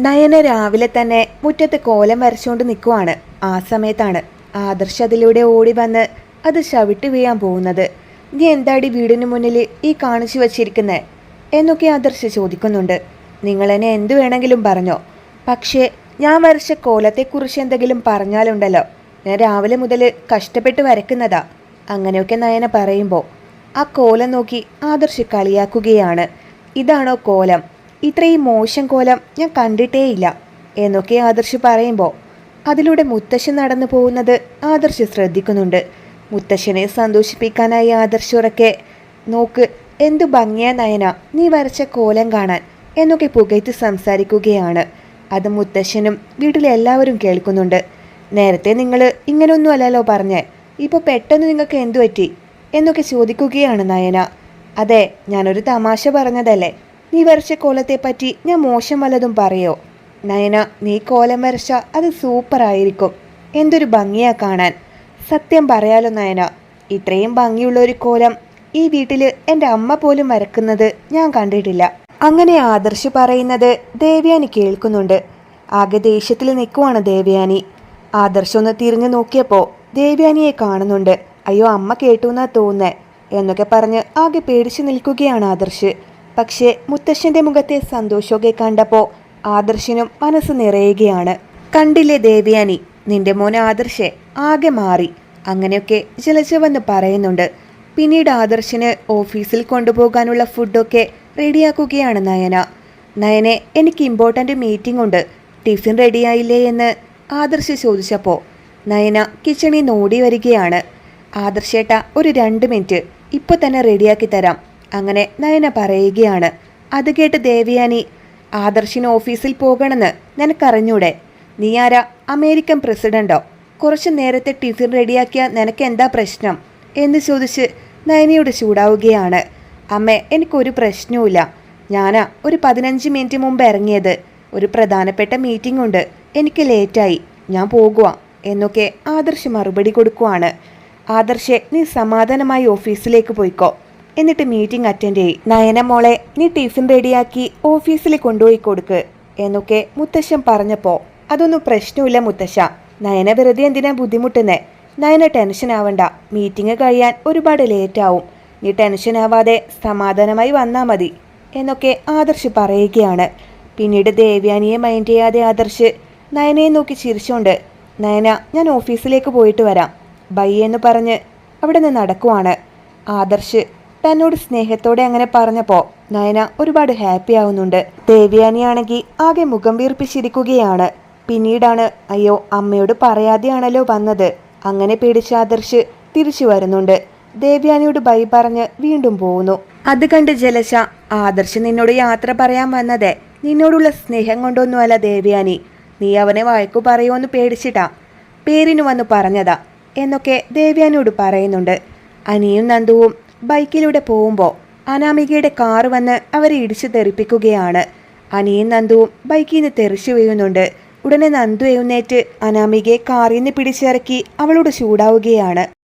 നയന രാവിലെ തന്നെ മുറ്റത്ത് കോലം വരച്ചുകൊണ്ട് നിൽക്കുവാണ്. ആ സമയത്താണ് ആദർശ് അതിലൂടെ ഓടി വന്ന് അത് ചവിട്ടി വീഴാൻ പോകുന്നത്. നീ എന്താടി വീടിന് മുന്നിൽ ഈ കാണിച്ചു വച്ചിരിക്കുന്നേ? എന്നൊക്കെ ആദർശ് ചോദിക്കുന്നുണ്ട്. നിങ്ങൾ എന്നെ എന്തു വേണമെങ്കിലും പറഞ്ഞോ. പക്ഷേ ഞാൻ വരച്ച കോലത്തെക്കുറിച്ച് എന്തെങ്കിലും പറഞ്ഞാലുണ്ടല്ലോ. ഞാൻ രാവിലെ മുതൽ കഷ്ടപ്പെട്ട് വരക്കുന്നതാ അങ്ങനെയൊക്കെ നയന പറയുമ്പോൾ ആ കോലം നോക്കി ആദർശ് കളിയാക്കുകയാണ്. ഇതാണോ കോലം? ഇത്രയും മോശം കോലം ഞാൻ കണ്ടിട്ടേയില്ല എന്നൊക്കെ ആദർശ് പറയുമ്പോൾ അതിലൂടെ മുത്തശ്ശൻ നടന്നു പോകുന്നത് ആദർശ് ശ്രദ്ധിക്കുന്നുണ്ട്. മുത്തശ്ശനെ സന്തോഷിപ്പിക്കാനായി ആദർശ് ഉറക്കെ നോക്ക് എന്തു ഭംഗിയാ നയന നീ വരച്ച കോലം കാണാൻ എന്നൊക്കെ പുകയ്ത്ത് സംസാരിക്കുകയാണ്. അത് മുത്തശ്ശനും വീട്ടിലെ എല്ലാവരും കേൾക്കുന്നുണ്ട്. നേരത്തെ നിങ്ങൾ ഇങ്ങനൊന്നും അല്ലല്ലോ പറഞ്ഞേ ഇപ്പോൾ പെട്ടെന്ന് നിങ്ങൾക്ക് എന്തു പറ്റി? എന്നൊക്കെ ചോദിക്കുകയാണ് നയന. അതെ ഞാനൊരു തമാശ പറഞ്ഞതല്ലേ നീ വരച്ച കോലത്തെപ്പറ്റി ഞാൻ മോശം വല്ലതും പറയോ? നയന നീ കോലം വരച്ച അത് സൂപ്പറായിരിക്കും. എന്തൊരു ഭംഗിയാ കാണാൻ. സത്യം പറയാലോ നയന ഇത്രയും ഭംഗിയുള്ള ഒരു കോലം ഈ വീട്ടിൽ എന്റെ അമ്മ പോലും വരക്കുന്നത് ഞാൻ കണ്ടിട്ടില്ല. അങ്ങനെ ആദർശ് പറയുന്നത് ദേവ്യാനി കേൾക്കുന്നുണ്ട്. ആകെ ദേഷ്യത്തിൽ നിൽക്കുവാണ് ദേവ്യാനി. ആദർശ് ഒന്ന് തിരിഞ്ഞു നോക്കിയപ്പോൾ ദേവ്യാനിയെ കാണുന്നുണ്ട്. അയ്യോ അമ്മ കേട്ടു എന്നാ തോന്നേ എന്നൊക്കെ പറഞ്ഞ് ആകെ പേടിച്ചു നിൽക്കുകയാണ് ആദർശ്. പക്ഷേ മുത്തശ്ശന്റെ മുഖത്തെ സന്തോഷമൊക്കെ കണ്ടപ്പോൾ ആദർശിനും മനസ്സ് നിറയുകയാണ്. കണ്ടില്ലേ ദേവയാനി നിന്റെ മോൻ ആദർശെ ആകെ മാറി അങ്ങനെയൊക്കെ ജലജവെന്ന് പറയുന്നുണ്ട്. പിന്നീട് ആദർശിന് ഓഫീസിൽ കൊണ്ടുപോകാനുള്ള ഫുഡൊക്കെ റെഡിയാക്കുകയാണ് നയന. നയനെ എനിക്ക് ഇമ്പോർട്ടന്റ് മീറ്റിംഗ് ഉണ്ട്. ടിഫിൻ റെഡിയായില്ലേ എന്ന് ആദർശ് ചോദിച്ചപ്പോൾ നയന കിച്ചണിൽ നോടി വരികയാണ്. ആദർശേട്ട ഒരു രണ്ട് മിനിറ്റ്. ഇപ്പോൾ തന്നെ റെഡിയാക്കി തരാം. അങ്ങനെ നയന പറയുകയാണ്. അത് കേട്ട് ദേവയാനി ആദർശിന് ഓഫീസിൽ പോകണമെന്ന് നിനക്കറിഞ്ഞൂടെ? നീയാരാ അമേരിക്കൻ പ്രസിഡന്റോ? കുറച്ച് നേരത്തെ ടിഫിൻ റെഡിയാക്കിയ നിനക്ക് എന്താ പ്രശ്നം? എന്ന് ചോദിച്ച് നയനയോട് ചൂടാവുകയാണ്. അമ്മേ എനിക്കൊരു പ്രശ്നവുമില്ല. ഞാനാ ഒരു പതിനഞ്ച് മിനിറ്റ് മുമ്പ് ഇറങ്ങിയത്. ഒരു പ്രധാനപ്പെട്ട മീറ്റിംഗ് ഉണ്ട്. എനിക്ക് ലേറ്റായി. ഞാൻ പോകുക എന്നൊക്കെ ആദർശ് മറുപടി കൊടുക്കുവാണ്. ആദർശെ നീ സമാധാനമായി ഓഫീസിലേക്ക് പോയിക്കോ. എന്നിട്ട് മീറ്റിംഗ് അറ്റൻഡ് ചെയ്. നയന മോളെ നീ ടിഫിൻ റെഡിയാക്കി ഓഫീസിൽ കൊണ്ടുപോയി കൊടുക്ക് എന്നൊക്കെ മുത്തശ്ശൻ പറഞ്ഞപ്പോൾ അതൊന്നും പ്രശ്നമില്ല മുത്തശ്ശ. നയന വെറുതെ എന്തിനാ ബുദ്ധിമുട്ടുന്നേ? നയന ടെൻഷൻ ആവണ്ട. മീറ്റിംഗ് കഴിയാൻ ഒരുപാട് ലേറ്റ് ആവും. നീ ടെൻഷൻ ആവാതെ സമാധാനമായി വന്നാ മതി എന്നൊക്കെ ആദർശ് പറയുകയാണ്. പിന്നീട് ദേവ്യാനിയെ മൈൻഡ് ചെയ്യാതെ ആദർശ് നയനയെ നോക്കി ചിരിച്ചുകൊണ്ട് നയന ഞാൻ ഓഫീസിലേക്ക് പോയിട്ട് വരാം. ബൈ എന്ന് പറഞ്ഞ് അവിടെ നിന്ന് നടക്കുവാണ്. ആദർശ് തന്നോട് സ്നേഹത്തോടെ അങ്ങനെ പറഞ്ഞപ്പോൾ നയന ഒരുപാട് ഹാപ്പി ആവുന്നുണ്ട്. ദേവ്യാനിയാണെങ്കിൽ ആകെ മുഖം വീർപ്പിച്ചിരിക്കുകയാണ്. പിന്നീടാണ് അയ്യോ അമ്മയോട് പറയാതെയാണല്ലോ വന്നത്. അങ്ങനെ പേടിച്ച ആദർശ് തിരിച്ചു വരുന്നുണ്ട്. ദേവ്യാനിയോട് ബൈ പറഞ്ഞ് വീണ്ടും പോകുന്നു അത് കണ്ട് ജലശ ആദർശ് നിന്നോട് യാത്ര പറയാൻ വന്നതേ. നിന്നോടുള്ള സ്നേഹം കൊണ്ടൊന്നുമല്ല ദേവ്യാനി. നീ അവനെ വഴക്കു പറയുമെന്ന് പേടിച്ചിട്ടാ. പേരിനു വന്നു പറഞ്ഞതാ എന്നൊക്കെ ദേവ്യാനിയോട് പറയുന്നുണ്ട്. അനിയും നന്ദുവും ബൈക്കിലൂടെ പോകുമ്പോൾ അനാമികയുടെ കാറ് വന്ന് അവരെ ഇടിച്ചു തെറിപ്പിക്കുകയാണ്. അനിയും നന്ദുവും ബൈക്കിൽ നിന്ന് തെറിച്ചു വീഴുന്നുണ്ട്. ഉടനെ നന്ദു എഴുന്നേറ്റ് അനാമികയെ കാറിൽ നിന്ന് പിടിച്ചിറക്കി അവളോട് ചൂടാവുകയാണ്.